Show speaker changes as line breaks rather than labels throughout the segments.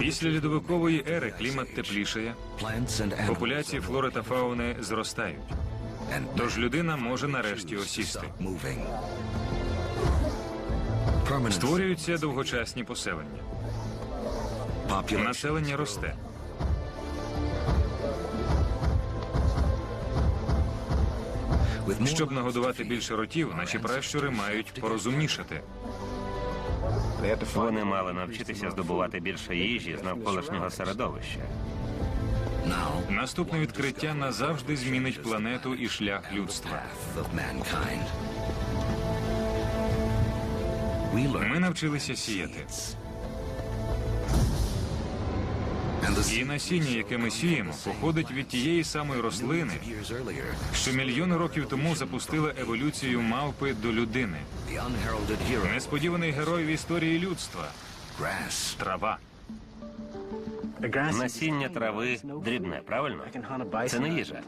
Після льодовикової ери клімат теплішає, популяції флори та фауни зростають. Тож людина може нарешті осісти. Створюються довгочасні поселення. Населення росте. Щоб нагодувати більше ротів, наші пращури мають порозумнішати.
Вони мали навчитися здобувати більше їжі з навколишнього середовища.
Наступне відкриття назавжди змінить планету і шлях людства. Ми навчилися сіяти. І насіння, яке ми сіємо, походить від тієї самої рослини, що мільйони років тому запустила еволюцію мавпи до людини. Несподіваний герой в історії людства трава.
Насіння трави дрібне, правильно? Це не їжа.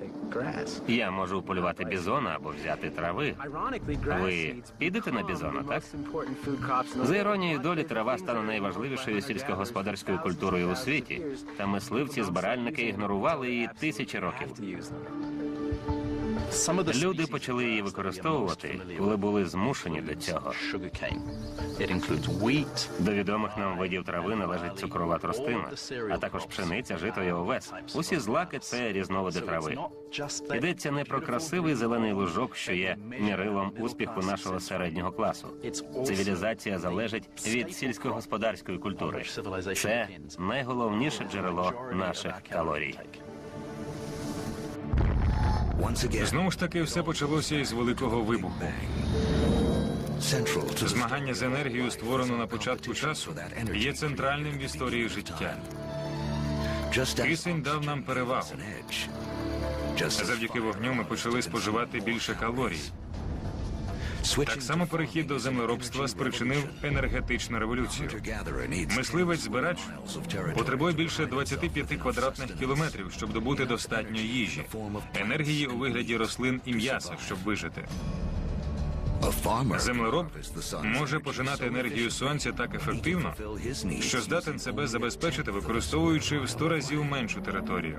Я можу полювати бізона або взяти трави.
Ви підете на бізона, так?
За іронією долі, трава стане найважливішою сільськогосподарською культурою у світі, та мисливці-збиральники ігнорували її тисячі років. Люди почали її використовувати, коли були змушені до цього. До відомих нам видів трави належить цукрова тростина, а також пшениця, жито і овес. Усі злаки це різновиди трави. Йдеться не про красивий зелений лужок, що є мірилом успіху нашого середнього класу. Цивілізація залежить від сільськогосподарської культури. Це найголовніше джерело наших калорій.
Знову ж таки, все почалося із великого вибуху. Змагання з енергією, створено на початку часу, є центральним в історії життя. Кисень дав нам перевагу. Завдяки вогню ми почали споживати більше калорій. Так само перехід до землеробства спричинив енергетичну революцію. Мисливець збирач потребує більше 25 квадратних кілометрів, щоб добути достатньо їжі, енергії у вигляді рослин і м'яса, щоб вижити. Землероб може пожинати енергію сонця так ефективно, що здатен себе забезпечити, використовуючи в 100 разів меншу територію.